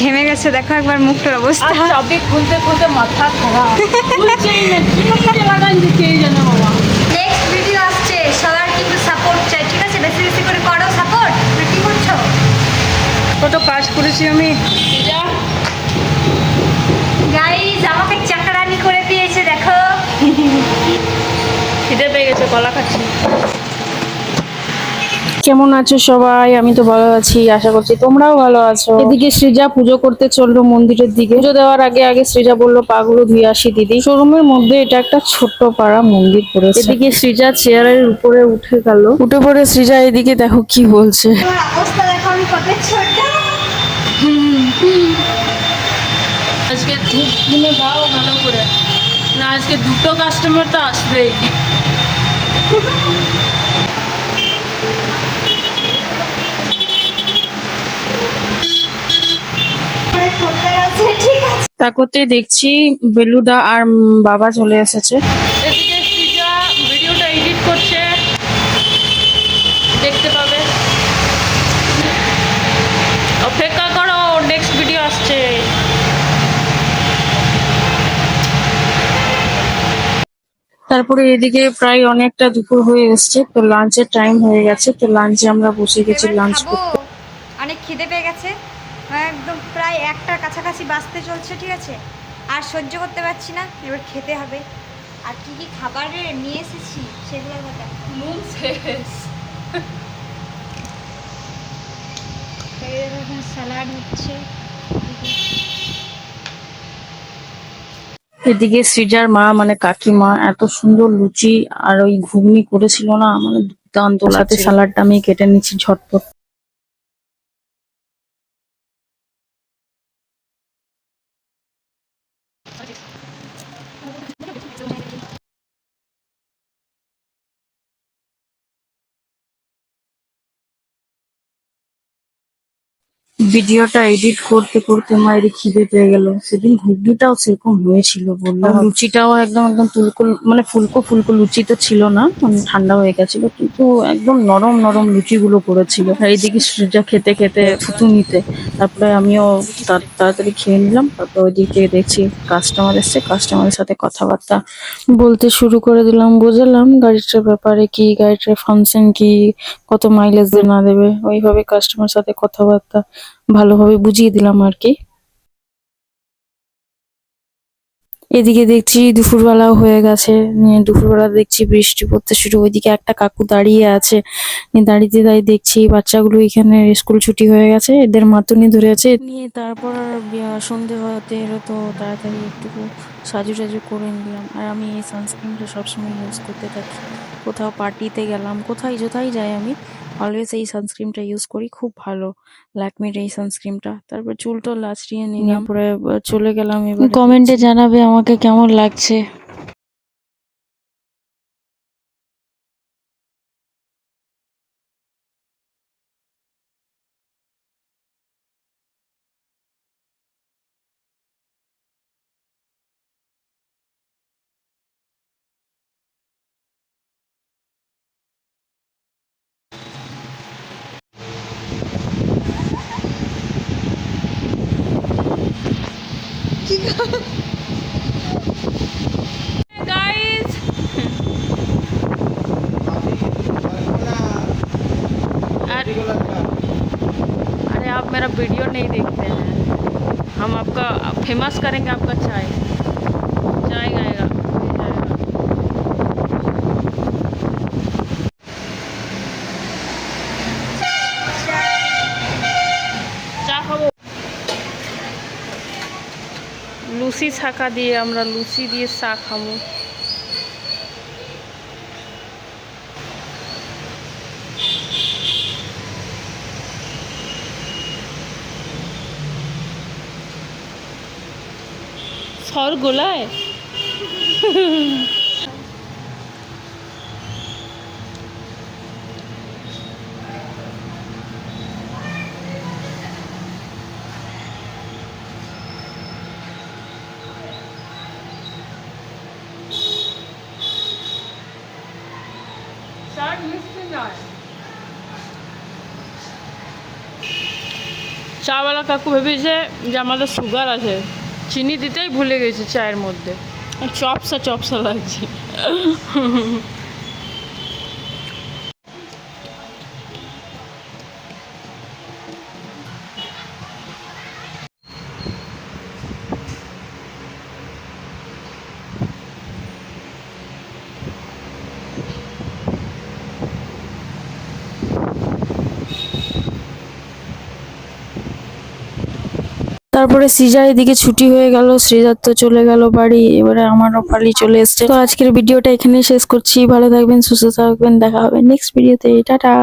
ঘেমে গেছে দেখো একবার মুখটার অবস্থা। চাবি খুলতে খুলতে মাথা খারাপ। দিচ্ছে এই জন্য বাবা। নেক্সট ভিডিও আসছে সবার কিন্তু সাপোর্ট চাই ঠিক আছে? বেশি বেশি করে করো সাপোর্ট না কি করছ? কত কাজ করেছি আমি। যা। গাইজ আমাকে চাকরানি করে দিয়েছে দেখো। খিদে পেয়ে গেছে কলা খাচ্ছি। কেমন আছো সবাই? আমি তো ভালো আছি আশা করছি তোমরাও ভালো আছো। এদিকে সৃজা পুজো করতে চলল মন্দিরের দিকে। পুজো দেওয়ার আগে আগে সৃজা বলল পাগুলো ধুয়ে আসি দিদি। শোরুমের মধ্যে এটা একটা ছোট্ট পাড়া মন্দির পড়েছে। এদিকে সৃজা চেয়ারের উপরে উঠে গেল। উঠে পড়ে সৃজা এদিকে দেখো কি বলছে। তোমার অবস্থা দেখো আমি কত ছোট আজকে ধূপ কিনে দাও ভালো করে। না আজকে দুটো কাস্টমার তো আসবেই। করতে আছে ঠিক আছে। তাকতে দেখছি বেলুদা আর বাবা চলে এসেছে। এদিকে সৃজা ভিডিওটা এডিট করছে। দেখতে পাবে। অপেক্ষা করো নেক্সট ভিডিও আসছে। তারপরে এদিকে প্রায় অনেকটা দুপুর হয়ে এসছে তো লাঞ্চের টাইম হয়ে গেছে তো লাঞ্চে আমরা বসে গেছি লাঞ্চ করতে। অনেক খিদে পেয়ে গেছে। একদম। প্রায় একটার কাছাকাছি বাঁচতে চলছে ঠিক আছে? আর সহ্য করতে পারছি না এবার খেতে হবে। আর কি কি খাবার নিয়ে এসেছি সেগুলো কথা? নুন শেষ স্যালাড হচ্ছে। এদিকে সৃজার মা মানে কাকিমা এত সুন্দর লুচি আর ওই ঘুগনি করেছিল না মানে দুর্দান্ত। সাথে সালাডটা আমি কেটে নিচ্ছি ঝটপট। ভিডিওটা এডিট করতে করতে মায়ের খিদে পেয়ে গেল। সেদিন ঘুগনিটাও সেরকম হয়েছিল বললাম। লুচিটাও একদম একদম ফুলকো মানে ফুলকো ফুলকো লুচি তো ছিল না মানে ঠান্ডা হয়ে গেছিল, কিন্তু একদম নরম নরম লুচিগুলো করেছিল। এইদিকে সূর্যা খেতে খেতে ফুটু নিতে, তারপরে আমিও তাড়াতাড়ি খেয়ে নিলাম, তারপর ওইদিকে দেখছি কাস্টমার এসছে কাস্টমারের সাথে কথাবার্তা বলতে শুরু করে দিলাম, বোঝালাম গাড়িটার ব্যাপারে কি, গাড়িটার ফাংশন কি, কত মাইলেজ না দেবে, ওইভাবে কাস্টমার সাথে কথাবার্তা ভালোভাবে বুঝিয়ে দিলাম আর কি। এদিকে দেখছি দুপুরবেলাও হয়ে গেছে দুপুরবেলা দেখছি বৃষ্টি পড়তে শুরু, ওইদিকে একটা কাকু দাঁড়িয়ে আছে দাঁড়িয়ে দাঁড়িয়ে দেখছি বাচ্চাগুলো এখানে স্কুল ছুটি হয়ে গেছে, এদের মাতুনি ধরে আছে নিয়ে তারপর সন্ধে হতে এলো তো তাড়াতাড়ি একটু সাজু টাজু করে নিলাম। আর আমি এই সানস্ক্রিনটা সবসময় ইউজ করতে থাকি। কোথাও পার্টিতে গেলাম, কোথায় কোথায় যাই আমি অলওয়েজ এই সানস্ক্রিমটা ইউজ করি খুব ভালো ল্যাকমির এই সানস্ক্রিমটা তারপর চুলটা লাচড়িয়ে নিলাম। পরে চলে গেলাম এবার কমেন্টে জানাবে আমাকে কেমন লাগছে। अरे आप मेरा वीडियो नहीं देखते हैं। हम आपका फ़ेमस करेंगे आपका चाय। লুচি ছাকা দিয়ে আমরা লুচি দিয়ে চা খাব। সর গোলায়? চাওয়ালা কাকু ভেবেছে যে আমাদের সুগার আছে। চিনি দিতেই ভুলে গেছে চায়ের মধ্যে। চপসা চপসা লাগছে। তারপরে সিজার এদিকে ছুটি হয়ে গেল শ্রীজাত তো চলে গেল বাড়ি, এবারে আমারও পালি চলে এসছে। তো আজকের ভিডিওটা এখানেই শেষ করছি। ভালো থাকবেন, সুস্থ থাকবেন, দেখা হবে নেক্সট ভিডিওতে টাটা!